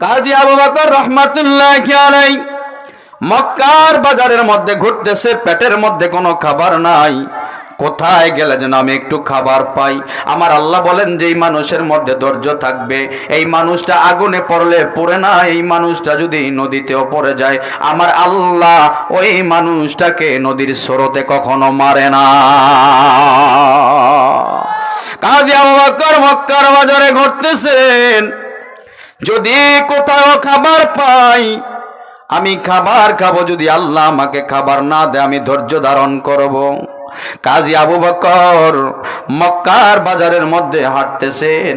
কাজী আবু বকর রহমাতুল্লাহ মক্কার বাজারের মধ্যে ঘুরতেছে পেটের মধ্যে কোনো খাবার নাই। কোথায় গেলে যেন আমি একটু খাবার পাই? আমার আল্লাহ বলেন যে, এই মানুষের মধ্যে ধৈর্য থাকবে। এই মানুষটা আগুনে পড়লে পড়ে না, এই মানুষটা যদি নদীতেও পড়ে যায়, আমার আল্লাহ ওই মানুষটাকে নদীর স্রোতে কখনো মারে না। কাজী আবু বকর মক্কার বাজারে ঘুরতেছেন। যদি কোথাও খাবার পাই, আমি খাবার খাব, যদি আল্লাহ আমাকে খাবার না দেয়, আমি ধৈর্য ধারণ করব। কাজী আবু বকর মক্কার বাজারের মধ্যে হাঁটতেছেন।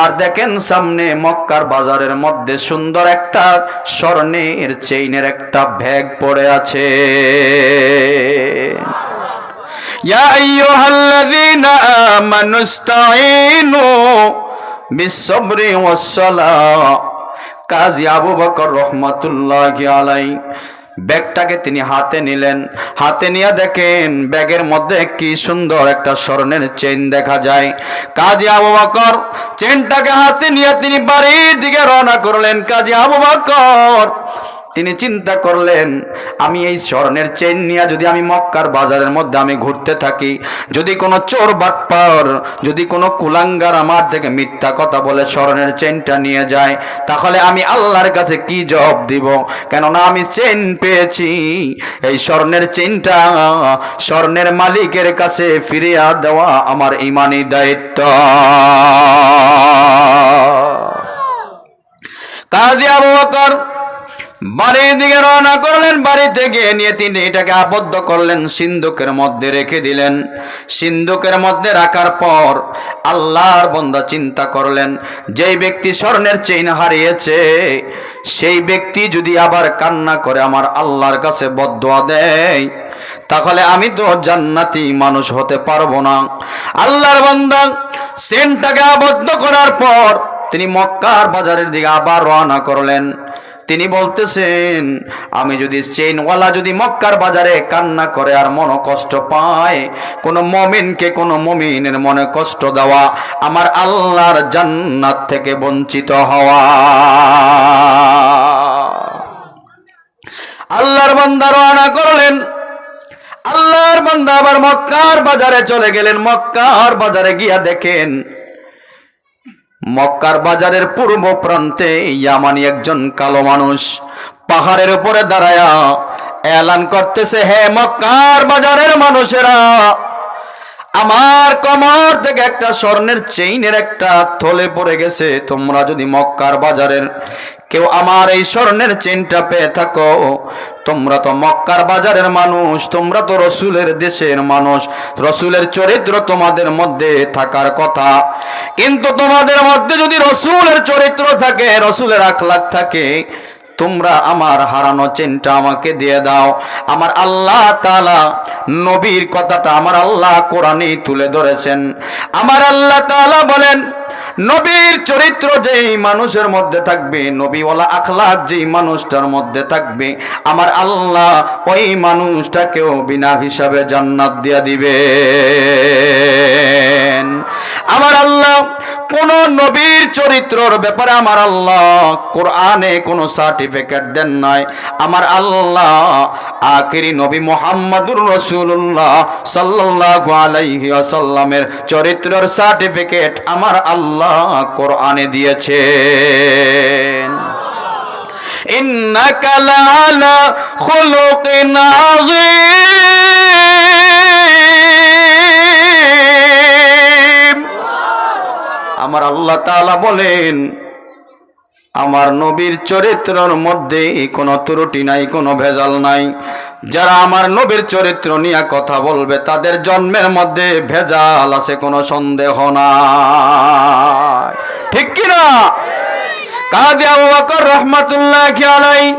আর দেখেন সামনে মক্কার বাজারের মধ্যে সুন্দর একটা স্বর্ণের চেইনের একটা ব্যাগ পড়ে আছে। কাজী আবু বকর রহমতুল্লাহ আলাই ব্যাগটাকে তিনি হাতে নিলেন। হাতে নিয়ে দেখেন ব্যাগের মধ্যে কি সুন্দর একটা স্বর্ণের চেন দেখা যায়। কাজী আবু বকর চেনটাকে হাতে নিয়ে তিনি বাড়ির দিকে রওনা করলেন। কাজী আবু বকর তিনি চিন্তা করলেন, আমি এই স্বর্ণের চেন নিয়ে যদি আমি মক্কার বাজারের মধ্যে আমি ঘুরতে থাকি, যদি কোনো চোর বাটপার, যদি কোনো কুলাঙ্গার আমার থেকে মিথ্যা কথা বলে স্বর্ণের চেনটা নিয়ে যায়, তাহলে আমি আল্লাহর কাছে কি জবাব দিব? কেননা আমি চেন পেয়েছি। এই স্বর্ণের চেনটা স্বর্ণের মালিকের কাছে ফিরিয়া দেওয়া আমার ইমানি দায়িত্ব। কাজী আবু বকর বাড়ির দিকে রওনা করলেন বাড়িতে গিয়ে নিয়ে তিনি এটাকে আবদ্ধ করলেন, সিন্ধুকের মধ্যে রেখে দিলেন। সিন্ধুকের মধ্যে রাখার পর আল্লাহর বন্দা চিন্তা করলেন, যেই ব্যক্তি স্বর্ণের চেইন হারিয়েছে, সেই ব্যক্তি যদি আবার কান্না করে আমার আল্লাহর কাছে বদোয়া দেয়, তাহলে আমি তো জান্নাতি মানুষ হতে পারব না। আল্লাহর বান্দা চেনটাকে আবদ্ধ করার পর তিনি মক্কার বাজারের দিকে আবার রওনা করলেন। তিনি বলতেছেন, আমি যদি চেইনওয়ালা যদি মক্কার বাজারে কান্না করে আর মন কষ্ট পায়, কোনো মমিনকে কোনো মমিনের মনে কষ্ট দেওয়া আমার আল্লাহর জান্নাত থেকে বঞ্চিত হওয়া। আল্লাহর বান্দা রওনা করলেন। আল্লাহর বান্দা আবার মক্কার বাজারে চলে গেলেন। মক্কার বাজারে গিয়া দেখেন মক্কার বাজারের পূর্ব প্রান্তে ইয়ামানি একজন কালো মানুষ পাহাড়ের উপরে দাঁড়ায়া এলান করতেছে, হে মক্কার বাজারের মানুষেরা, আমার কমর থেকে একটা স্বর্ণের চেইনের একটা থলে পড়ে গেছে। তোমরা যদি মক্কার বাজারের কেউ আমার এই স্বর্ণের চেনটা পেয়ে থাকো। তোমরা তো মক্কার বাজারের মানুষ, তোমরা তো রসুলের দেশের মানুষ। রসুলের চরিত্র তোমাদের মধ্যে থাকার কথা। কিন্তু তোমাদের মধ্যে যদি রসুলের চরিত্র থাকে, রসুলের আখলাক থাকে, তোমরা আমার হারানো চেনটা আমাকে দিয়ে দাও। আমার আল্লাহ তালা নবীর কথাটা আমার আল্লাহ কোরআনে তুলে ধরেছেন। আমার আল্লাহ তালা বলেন নবীর চরিত্র যেই মানুষের মধ্যে থাকবে, নবীওয়ালা আখলাক যেই মানুষটার মধ্যে থাকবে, আমার আল্লাহ ওই মানুষটাকেও বিনা হিসাবে জান্নাত দিয়া দিবে আমার আল্লাহ, কোন নবীর চরিত্রর ব্যাপারে আমার আল্লাহ কোরআনে কোনো সার্টিফিকেট দেন নাই। আমার আল্লাহ আখিরি নবী মোহাম্মদুর রসুল্লাহ সাল্লাহ আলাইহি ওয়াসাল্লামের চরিত্রের সার্টিফিকেট আমার আল্লাহ কোরআনে দিয়েছেন। আমার আল্লাহ তাআলা বলেন, আমার নবীর চরিত্রর মধ্যে কোনো ত্রুটি নাই, কোনো ভেজাল নাই। যারা আমার নবীর চরিত্র নিয়ে কথা বলবে, তাদের জন্মের মধ্যে ভেজাল আছে, কোনো সন্দেহ নাই। ঠিক কিনা? কাজী আবু রহমাতুল্লাহ আলাই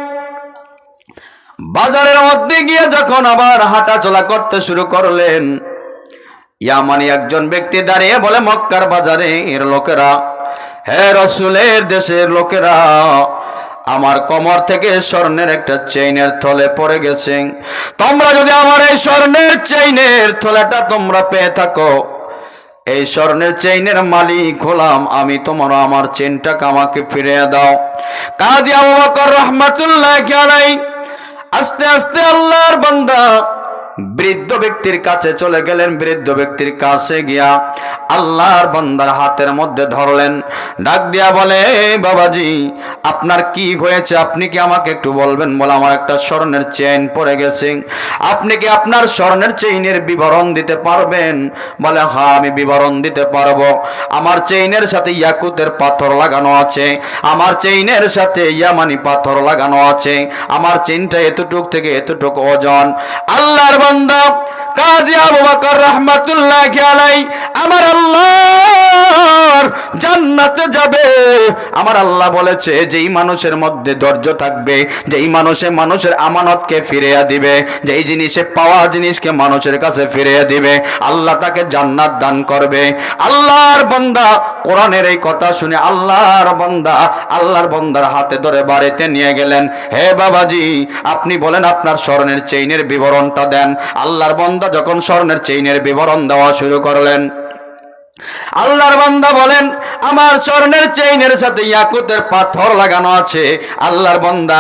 বাজারের মধ্যে গিয়ে যখন আবার হাঁটা চলা করতে শুরু করলেন, ইয়ামানি একজন ব্যক্তি দাঁড়িয়ে বলে, মক্কার বাজারে এর লোকেরা, হে রসুলের দেশের লোকেরা আমার কমর থেকে স্বর্ণের একটা চেইনের থলে পড়ে গেছে। তোমরা যদি আমার এই স্বর্ণের চেইনের থলেটা তোমরা পেয়ে থাকো, এই স্বর্ণের চেইনের মালিক হলাম আমি, তোমার আমার চেনটাকে আমাকে ফিরিয়ে দাও। কাজী আবু বকর রহমাতুল্লাহ আলাই আস্তে আস্তে আল্লাহর বান্দা বৃদ্ধ ব্যক্তির কাছে চলে গেলেন, বৃদ্ধ ব্যক্তির কাছে গিয়া আল্লাহর বন্দার হাতের মধ্যে ধরলেন। ডাক দিয়া বলে বাবাজি, আপনার কি হয়েছে? আপনি কি আমাকে একটু বলবেন? বলে, আমার একটা স্বর্ণের চেইন পড়ে গেছে। আপনি কি আপনার স্বর্ণের চেইনের বিবরণ দিতে পারবেন? বলে হ্যাঁ আমি বিবরণ দিতে পারব। আমার চেইনের সাথে ইয়াকুতের পাথর লাগানো আছে। আমার চেইনের সাথে ইয়ামানি পাথর লাগানো আছে। আমার চেইনটা এতটুক থেকে এতটুক ওজন। আল্লাহর বান্দা কাজী আবু বকর রহমাতুল্লাহ আলাই আমার আল্লাহর জান্নাতে যাবে। আমার আল্লাহ বলেছে, যেই মানুষের মধ্যে ধৈর্য থাকবে, যেই মানুষে মানুষের আমানতকে ফিরিয়ে দিবে, যেই জিনিসে পাওয়া জিনিসকে মানুষের কাছে ফিরিয়ে দিবে, আল্লাহ তাকে জান্নাত দান করবে। আল্লাহর বান্দা, কোরআনের এই কথা শুনে আল্লাহর বান্দা, আল্লাহর বান্দার হাতে ধরে বাড়িতে নিয়ে গেলেন। হে বাবাজি, আপনি বলেন আপনার স্বর্ণের চেইনের বিবরণটা দেন। আল্লাহর বান্দা যখন স্বর্ণের চেইনের বিবরণ দেওয়া শুরু করলেন, আল্লাহর বান্দা বলেন, আমার স্বর্ণের চেইনের সাথে ইয়াকুতের পাথর লাগানো আছে। আল্লাহর বান্দা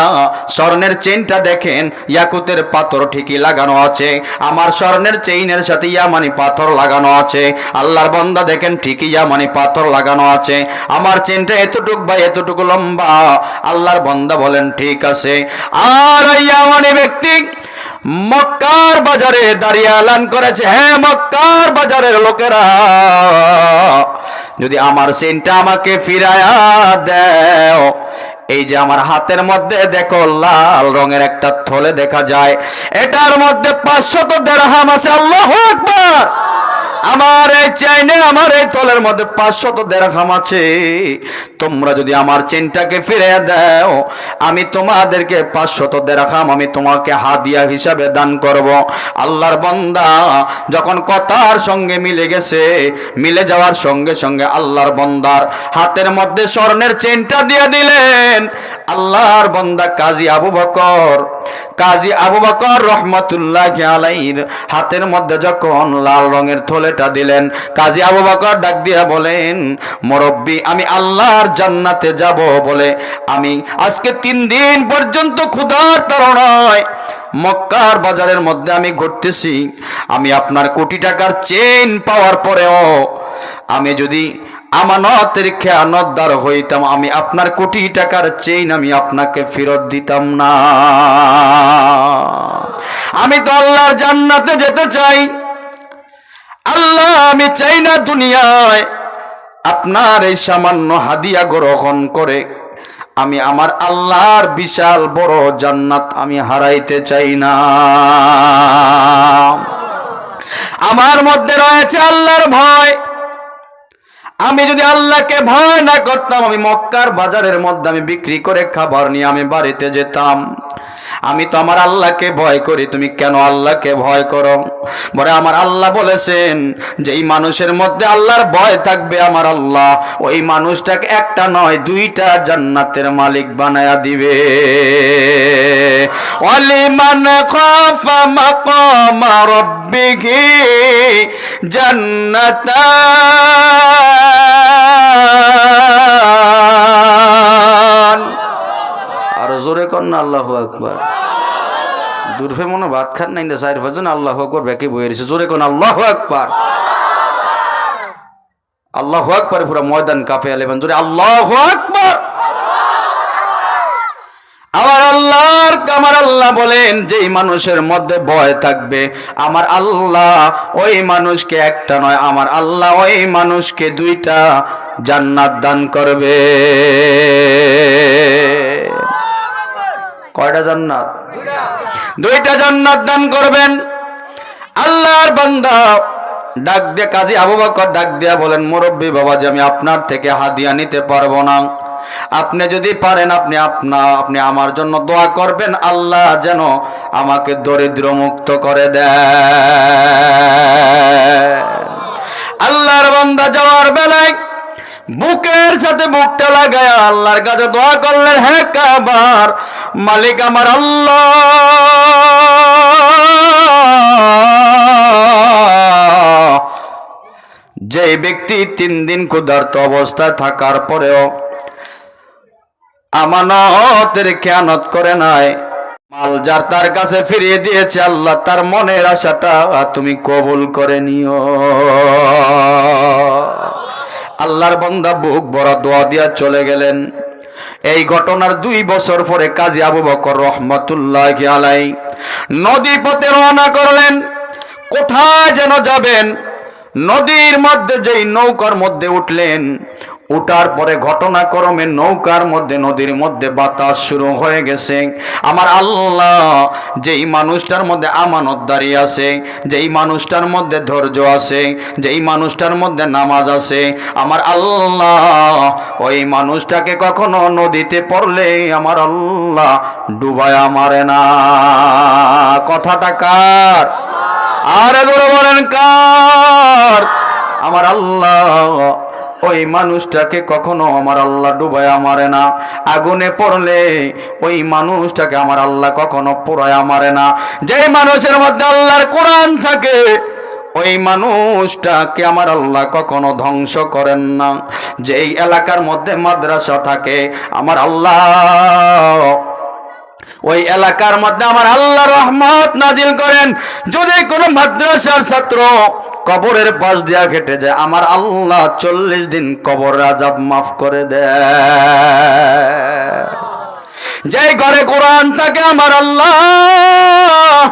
স্বর্ণের চেইনটা দেখেন, ইয়াকুতের পাথর ঠিকই লাগানো আছে। আমার স্বর্ণের চেইনের সাথে ইয়ামানি পাথর লাগানো আছে। আল্লাহর বান্দা দেখেন, ঠিকই ইয়ামানি পাথর লাগানো আছে। আমার চেইনটা এতটুক বা এতটুকু লম্বা? আল্লাহর বান্দা বলেন, ঠিক আছে। আর ইয়ামানি ব্যক্তি মক্কার বাজারে দাঁড়িয়ে এলান করেছে। হ্যাঁ মক্কার বাজারের লোকেরা, যদি আমার সেনটা আমাকে ফিরায়া দেও। এই যে আমার হাতের মধ্যে দেখো, লাল রঙের একটা থলে দেখা যায়। এটার মধ্যে পাঁচশত দেড়হাম আছে। আল্লাহ আকবার! আমার এই চেইনে আমার এই তলের মধ্যে পাঁচশত দেড়হাম আছে। তোমরা যদি আমার চেনটাকে ফিরে দাও, আমি তোমাদেরকে পাঁচশত দেড়হাম আমি তোমাকে হাদিয়া হিসাবে দান করব। আল্লাহর বান্দা যখন কথার সঙ্গে মিলে গেছে, মিলে যাওয়ার সঙ্গে সঙ্গে আল্লাহর বন্দার হাতের মধ্যে স্বর্ণের চেনটা দিয়ে দিলেন। আল্লাহর বন্দা কাজী আবু বকর, কাজী আবু বকর রহমতুল্লাহ আলাইর হাতের মধ্যে যখন লাল রঙের থলেটা দিলেন। কাজী আবু বকর ডাক দিয়া বলেন, মুরব্বী, আমি আল্লাহর জান্নাতে যাব বলে আমি আজকে তিন দিন পর্যন্ত ক্ষুধার তাড়নায় মক্কার বাজারের মধ্যে আমি ঘুরতেছি। আমি আপনার কোটি টাকার চেন পাওয়ার পরেও আমি যদি আমানতের খেয়ানতদার হইতাম, আমি আপনার কোটি টাকার চেইন আমি আপনাকে ফেরত দিতাম না। আমি তো আল্লাহর জান্নাতে যেতে চাই। আল্লাহ, আমি চাই না দুনিয়ায় আপনার এই সামান্য হাদিয়া গ্রহণ করে আমি আমার আল্লাহর বিশাল বড় জান্নাত আমি হারাইতে চাই না। আমার মধ্যে রয়েছে আল্লাহর ভয়। আমি যদি আল্লাহকে ভয় না করতাম, আমি মক্কার বাজারের মধ্যে আমি বিক্রি করে খাবার নিয়ে আমি বাড়িতে যেতাম। আমি তো আমার আল্লাহকে ভয় করি, তুমি কেন আল্লাহকে ভয় করো? বলে আমার আল্লাহ বলেছেন যে, এই মানুষের মধ্যে আল্লাহর ভয় থাকবে আমার আল্লাহ। ওই মানুষটাকে একটা নয়, দুইটা জান্নাতের মালিক বানায়া দিবে। ওয়ালিমান খাফা মাকামা রাব্বিহি জান্নাতান। জোরে কর না, আল্লাহু আকবার। দূরফে মনে ভাত খান নাই না চার পাঁচজন আল্লাহ আকবর ব্যাকে বয়ে রয়েছে জোরে কোন আল্লাহ আকবার। আল্লাহ আকবার, পুরো ময়দান কাফে আলেবেন জোরে আল্লাহ আকবার। আমার আল্লাহর আমার আল্লাহ বলেন, যেই মানুষের মধ্যে ভয় থাকবে, আমার আল্লাহ ওই মানুষকে একটা নয়, আমার আল্লাহ ওই মানুষকে দুইটা জান্নাত দান করবে। কয়টা জান্নাত? দুইটা জান্নাত দান করবেন। আল্লাহর বান্দা ডাক দিয়ে কাজী আবু বকর ডাক দিয়া বলেন, মুরব্বী বাবা যে আমি আপনার থেকে হাদিয়া নিতে পারব না। আপনি যদি পারেন, আপনি আপনা, আপনি আমার জন্য দোয়া করবেন। আল্লাহ যেন আমাকে দরিদ্র মুক্ত করে দেয় আল্লাহর বান্দা যাওয়ার বেলায় বুকের সাথে বুকটা লাগায় আল্লাহর কাছে দোয়া করলেন হ্যাঁ কাবার মালিক আমার আল্লাহ। যে ব্যক্তি তিন দিন ক্ষুধার্ত অবস্থায় থাকার পরেও আমানতের খেয়ানত করে নাই, মাল যার তার কাছে ফিরিয়ে দিয়েছে আল্লাহ, তার মনের আশাটা তুমি কবুল করে নিও। আল্লাহর বন্দা বুক বড় দোয়া দিয়া চলে গেলেন। এই ঘটনার দুই বছর পরে কাজী আবু বকর রহমতুল্লাহ আলাই নদী পথে রওনা করলেন। কোথায় যেন যাবেন? নদীর মধ্যে যেই নৌকার মধ্যে উঠলেন উঠার পরে ঘটনাক্রমে নৌকার মধ্যে, নদীর মধ্যে বাতাস শুরু হয়ে গেছে। আমার আল্লাহ যেই মানুষটার মধ্যে আমানত দাঁড়িয়ে আছে, যেই মানুষটার মধ্যে ধৈর্য আছে, যেই মানুষটার মধ্যে নামাজ আছে, আমার আল্লাহ ওই মানুষটাকে কখনো নদীতে পড়লে আমার আল্লাহ ডুবায়া মারে না। কথাটা কার? আরে জোরে বলেন কার? আমার আল্লাহ ওই মানুষটাকে কখনো আমার আল্লাহ ডুবায়া মারে না। আগুনে পড়লে ওই মানুষটাকে আমার আল্লাহ কখনো পোড়ায়া মারে না। যে মানুষের মধ্যে আল্লাহর কোরআন থাকে, ওই মানুষটাকে আমার আল্লাহ কখনো ধ্বংস করেন না। যেই এলাকার মধ্যে মাদ্রাসা থাকে, আমার আল্লাহ, ওই এলাকার মধ্যে আমার আল্লাহ রহমত নাজিল করেন। যদি কোনো মাদ্রাসার ছাত্র কবরের পাশ দিয়া ঘেটে যায়। আমার আল্লাহ চল্লিশ দিন কবর রাজাব মাফ করে দেয় যে ঘরে কোরআন থাকে আমার আল্লাহ,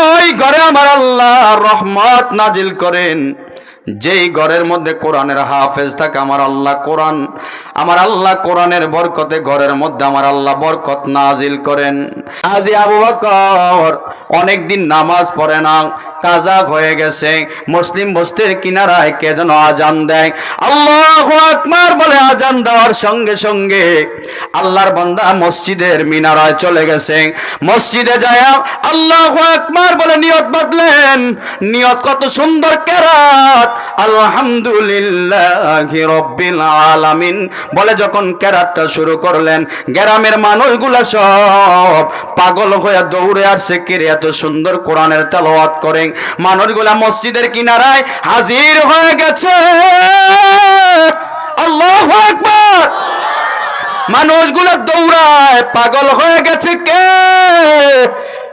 ওই ঘরে আমার আল্লাহ রহমত নাজিল করেন। যেই ঘরের মধ্যে কোরআনের হাফেজ থাকে, আমার আল্লাহ কোরআন, আমার আল্লাহ কোরআনের বরকতে ঘরের মধ্যে আমার আল্লাহ বরকত নাজিল করেন। আজি আবু বকর অনেক দিন নামাজ পড়ে না, কাজা হয়ে গেছে, মুসলিম বস্তির কিনারায় কে যেন আজান দেয়? আল্লাহ আকবার বলে আজান দেওয়ার সঙ্গে সঙ্গে আল্লাহর বান্দা মসজিদের মিনারায় চলে গেছে। মসজিদে যায় আল্লাহ আকবার বলে নিয়ত বাঁধলেন। নিয়ত কত সুন্দর কেরাত। আলহামদুলিল্লাহ রব্বিল আলামিন। বলে যখন কেরাতটা শুরু করলেন, গ্রামের মানুষগুলা সব পাগল হয়ে দৌড়ে আসছে কিরে এত সুন্দর কোরআনের তেলাওয়াত করে। মানুষগুলা মসজিদের কিনারায় হাজির হয়ে গেছে। আল্লাহু আকবার! মানুষগুলো দৌড়ায় পাগল হয়ে গেছে কে?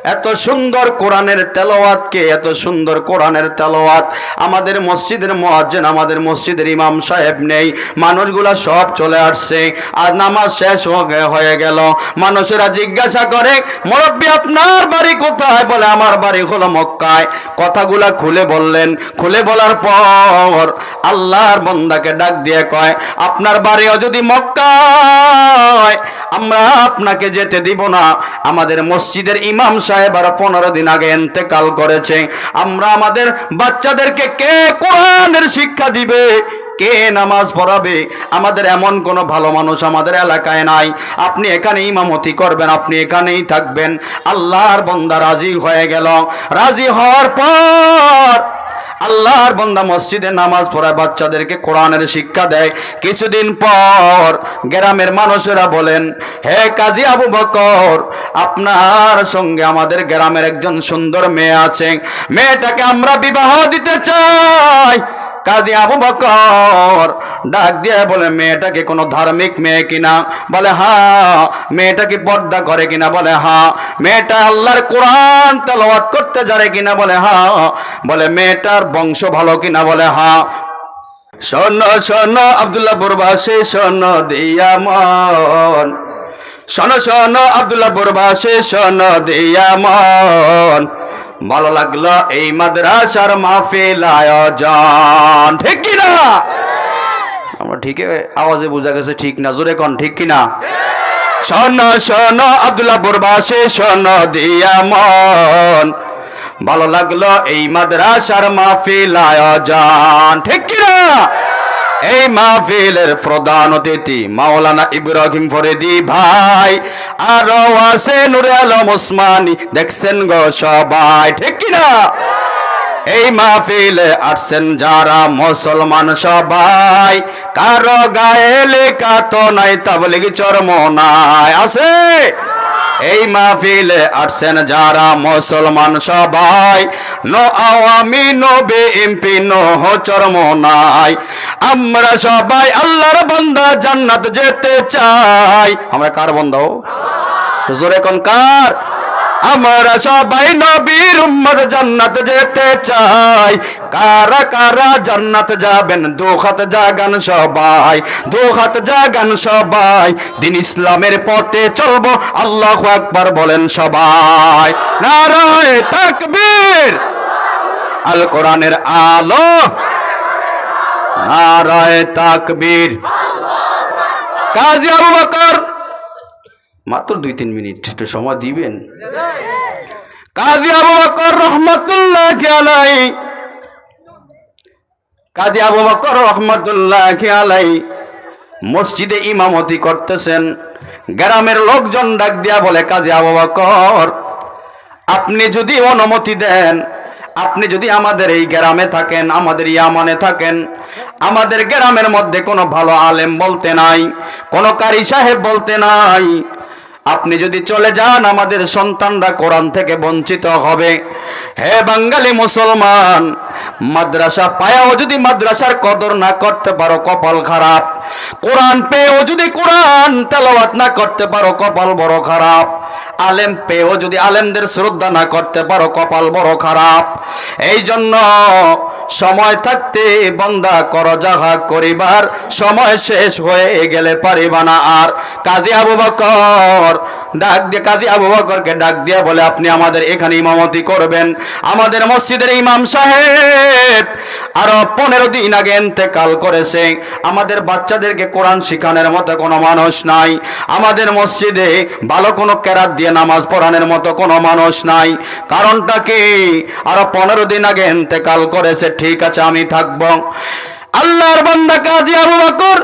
এত সুন্দর কোরআনের তেলাওয়াতকে এত সুন্দর কোরআনের তেলোয়াত আমাদের মসজিদের মুয়াজ্জিন, আমাদের মসজিদের ইমাম সাহেব নেই। মানুষগুলা সব চলে আসছে। আর নামাজ শেষ হয়ে গেল। মানুষেরা জিজ্ঞাসা করে, মুরব্বী, আপনার বাড়ি কোথায়? বলে, আমার বাড়ি হলো মক্কায়। কথাগুলা খুলে বললেন। খুলে বলার পর আল্লাহর বন্দাকে ডাক দিয়ে কয়, আপনার বাড়িও যদি মক্কায়, আমরা আপনাকে যেতে দিব না। আমাদের মসজিদের ইমাম সাহেব আর পনেরো দিন আগে এন্তেকাল করেছে। আমরা আমাদের বাচ্চাদেরকে কে কোরআনের শিক্ষা দিবে? কে নামাজ পড়াবে? আমাদের এমন কোনো ভালো মানুষ আমাদের এলাকায় নাই। আপনি এখানে মামতি করবেন, আপনি এখানেই থাকবেন। আল্লাহর বন্দা রাজি হয়ে গেল। রাজি হওয়ার পর আল্লাহর বন্দা মসজিদে নামাজ পড়ায় বাচ্চাদেরকে কোরআনের শিক্ষা দেয়। কিছুদিন পর গ্রামের মানুষেরা বলেন, হে কাজী আবু বকর, আপনার সঙ্গে আমাদের গ্রামের একজন সুন্দর মেয়ে আছে। মেয়েটাকে আমরা বিবাহ দিতে চাই। কাজী আবু বকর ডাক দিয়ে বলে মেয়েটাকে কোনো ধার্মিক মেয়ে কিনা? বলে হ্যাঁ মেয়েটা কি পর্দা করে কিনা? বলে হ্যাঁ মেয়েটা আল্লাহর কোরআন তেলাওয়াত করতে জানে কিনা? বলে হ্যাঁ। বলে, মেয়েটার বংশ ভালো কিনা? বলে হ্যাঁ। শোন শোন, আব্দুল্লাহ বুরবাসে, শোন, দিয়া মন। শোন শোন, আব্দুল্লাহ বুরবাসে, শোন, দিয়া মন। ভালো লাগল এই মাদ্রাসার মাহফিল আয়োজন। ঠিক কিনা? আমরা ঠিক আওয়াজে বোঝা গেছে ঠিক না, জোরে কন, ঠিক কিনা? শোন শোন, আব্দুল্লাহ বুরবাসে, শোন, দিয়া মন। ভালো লাগল এই মাদ্রাসার মাহফিল আয়োজন। ঠিক কিনা? এই মাহফিলের প্রধান অতিথি মাওলানা ইব্রাহিম ফরিদি ভাই। আর আছে নুরে আলম ওসমানী। দেখছেন গো সবাই, ঠিক কিনা? এই মাহফিলে আসছেন যারা মুসলমান সবাই। কারও গায়ে লেখা তো নাই, তাবলিগ চর্ম নাই। আছে? এই মাহফিলে আসছেন যারা মুসলমান সবাই। No Awami, no BMP no চরম নাই আমরা সবাই আল্লাহর বান্দা, জান্নাত যেতে চাই। আমরা কার বন্ধ? জোরে কোন কার? আমরা সবাই নবীর উম্মত জান্নাত যেতে চাই। কারা কারা জান্নাত যাবেন? দু হাত জাগান সবাই দু হাত জাগান সবাই। দিন ইসলামের পথে চলবো, আল্লাহ আকবার বলেন সবাই। নারায় তাকবীর। আল কোরআনের আলো। নারায় তাকবীর। কাজী আবু বকর মাত্র দুই তিন মিনিট, একটু সময় দিবেন? কাজী আবু বকর রহমতুল্লাহ আলাই কাজী আবু বকর রহমতুল্লাহ আলাই মসজিদে ইমামতি করতেছেন। গ্রামের লোকজন ডাক দিয়া বলে, কাজী আবু বকর, আপনি যদি অনুমতি দেন, আপনি যদি আমাদের এই গ্রামে থাকেন, আমাদের ইয়ামানে থাকেন, আমাদের গ্রামের মধ্যে কোনো ভালো আলেম বলতে নাই, কোনো কারি সাহেব বলতে নাই আপনি যদি চলে যান, আমাদের সন্তানরা কোরআন থেকে বঞ্চিত হবে। হে বাঙালি মুসলমান, মাদ্রাসা পায়াও যদি মাদ্রাসার কদর না করতে পারো, কপাল খারাপ। কোরআন পেয়েও যদি কোরআন তেলাওয়াত না করতে পারো, কপাল বড় খারাপ। আলেম পেয়েও যদি আলেমদের শ্রদ্ধা না করতে পারো, কপাল বড় খারাপ। এই জন্য সময় থাকতে বন্দা কর, যাহা করিবার সময় শেষ হয়ে গেলে পারিবা না। আর কাজী আবু বকর, ডাক দিয়ে কাজী আবু বকরকে ডাক দিয়া বলে, আপনি আমাদের এখানে ইমামতি করবেন। আমাদের মসজিদের ইমাম সাহেব আরও পনেরো দিন আগে এতেকাল করেছে। আমাদের বাচ্চাদেরকে কোরআন শিখানোর মতো কোনো মানুষ নাই। আমাদের মসজিদে ভালো কোনো কেরাত দিয়ে নামাজ পড়ানোর মতো কোনো মানুষ নাই। কারণটা কি? আরও পনেরো দিন আগে এতেকাল করেছে, ঠিক আছে, আমি থাকব। আল্লাহর বান্দা কাজী আবু বকর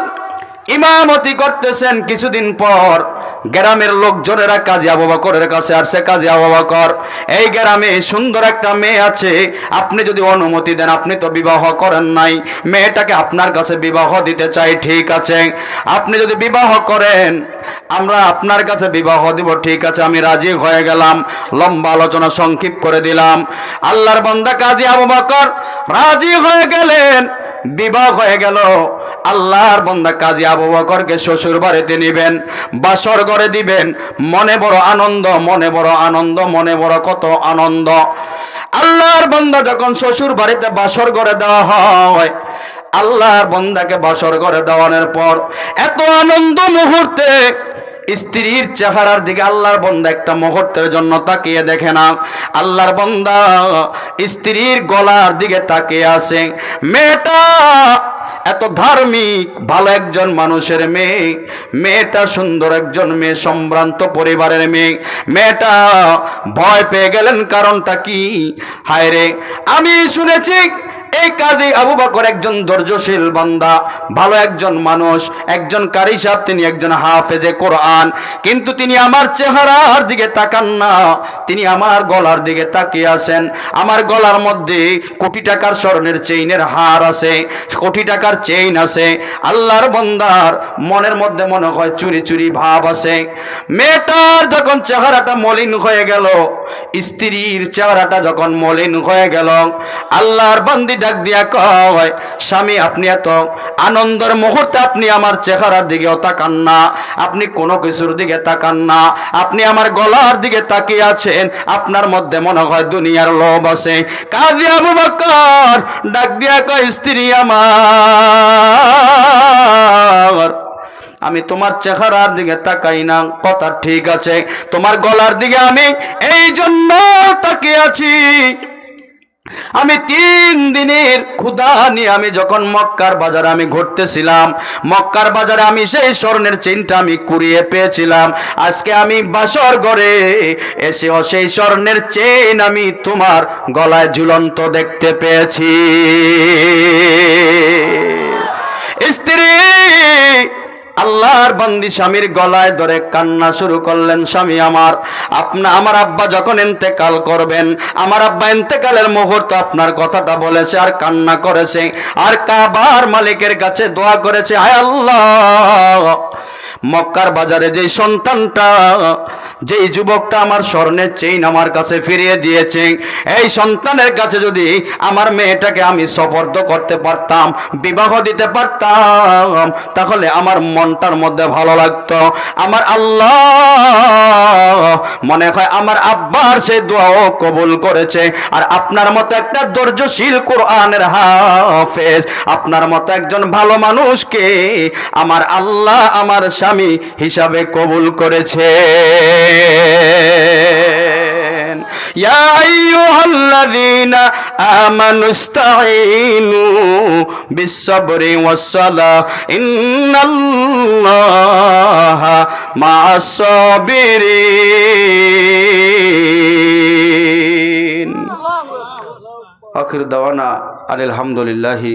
ইমামতি করতেছেন কিছুদিন পর। গ্রামের লোকজনেরা কাজী আবু বকরের কাছে আসছে, কাজী আবু বকর, এই গ্রামে সুন্দর একটা মেয়ে আছে, আপনি যদি অনুমতি দেন, আপনি তো বিবাহ করেন নাই, মেয়েটাকে আপনার কাছে বিবাহ দিতে চাই, ঠিক আছে। আপনি যদি বিবাহ করেন, আমরা আপনার কাছে বিবাহ দিব, ঠিক আছে, আমি রাজি হয়ে গেলাম। লম্বা আলোচনা সংক্ষিপ্ত করে দিলাম। আল্লাহর বান্দা কাজী আবু বকর রাজি হয়ে গেলেন, বিবাহ হয়ে গেল। আল্লাহর বন্দা কাজী আবু বকরকে শ্বশুর বাড়িতে নিবেন। বাসর করে দিবেন। মনে বড় আনন্দ, মনে বড় আনন্দ, মনে বড় কত আনন্দ। আল্লাহর বন্দা যখন শ্বশুর বাড়িতে বাসর করে দেওয়া হয়, আল্লাহর বন্দাকে বাসর করে দেওয়ানোর পর এত আনন্দ মুহূর্তে স্ত্রীর চেহারার দিকে আল্লাহর বন্দা একটা মুহূর্তের জন্য তাকিয়ে দেখে না। আল্লাহর বন্দা স্ত্রীর গলার দিকে তাকিয়ে আছে। মেয়েটা এত ধার্মিক, ভালো একজন মানুষের মেয়ে, মেয়েটা সুন্দর একজন মেয়ে, সম্ভ্রান্ত পরিবারের মেয়ে। মেয়েটা ভয় পেয়ে গেলেন কারণটা কি? হায় রে আমি শুনেছি এই কাজে আবু বকর একজন ধৈর্যশীল বান্দা, ভালো একজন মানুষ, একজন কারি সাহেব তিনি একজন হাফেজে কোরআন। কিন্তু তিনি আমার চেহারার দিকে তাকান না, তিনি আমার গলার দিকে তাকিয়ে আছেন। আমার গলার মধ্যে কোটি টাকার স্বর্ণের চেইনের হার আছে, কোটি টাকার চেইন আছে। আল্লাহর বন্দার মনের মধ্যে মনে হয় চুরি চুরি ভাব আছে। মেয়েটার যখন চেহারাটা মলিন হয়ে গেল, স্ত্রীর চেহারাটা যখন মলিন হয়ে গেল, আল্লাহর বন্দি ডাক দিয়া কয়, স্বামী, আপনি এত আনন্দের মুহূর্তে আপনি আমার চেহারার দিকেও তাকান না। আপনি কোনো কিছুর দিকে তাকান না। আপনি আমার গলার দিকে তাকিয়ে আছেন। আপনার মধ্যে মনে হয় দুনিয়ার লোভ আছে। কাজী আবু বকর, ডাক দিয়া কয়, স্ত্রী আমার, আমি তোমার চেহারার দিকে তাকাই না। কথা ঠিক আছে। তোমার গলার দিকে আমি এই জন্য তাকিয়ে আছি। আমি তিন দিনের ক্ষুধা নিয়ে আমি যখন মক্কার বাজারে আমি ঘুরতেছিলাম, মক্কার বাজারে আমি সেই স্বর্ণের চিনটা আমি কুড়িয়ে পেয়েছিলাম। আজকে আমি বাসর ঘরে এসেও সেই স্বর্ণের চেন আমি তোমার গলায় ঝুলন্ত দেখতে পেয়েছি। স্ত্রী আল্লাহর বন্দি স্বামীর গলায় ধরে কান্না শুরু করলেন, স্বামী আমার, আপনা, আমার আব্বা যখন ইন্তেকাল করবেন, আমার আব্বা ইন্তেকালের মুহূর্ত আপনার কথাটা বলেছে আর কান্না করেছে আর কাবার মালিকের কাছে দোয়া করেছে, হায় আল্লাহ, মক্কার বাজারে যেই সন্তানটা, যেই যুবকটা আমার স্বর্ণের চেইন আমার কাছে ফিরিয়ে দিয়েছে, এই সন্তানের কাছে যদি আমার মেয়েটাকে আমি সফর্দ করতে পারতাম, বিবাহ দিতে পারতাম, তাহলে আমার মনটার মধ্যে ভালো লাগতো। আমার আল্লাহ মনে হয় আমার আব্বার সেই দোয়াও কবুল করেছে। আর আপনার মতো একটা ধৈর্যশীল কোরআনের হাফেজ, আপনার মতো একজন ভালো মানুষকে আমার আল্লাহ আমার স্বামী হিসাবে কবুল করেছে। ইয়া আইয়ুহাল্লাযীনা আমানুস্তাঈনু বিসসাবরি ওয়াসসালাহ ইন্নাল্লাহা মা'আস-সাবিরিন। আখির দাওয়ানা আলহামদুলিল্লাহি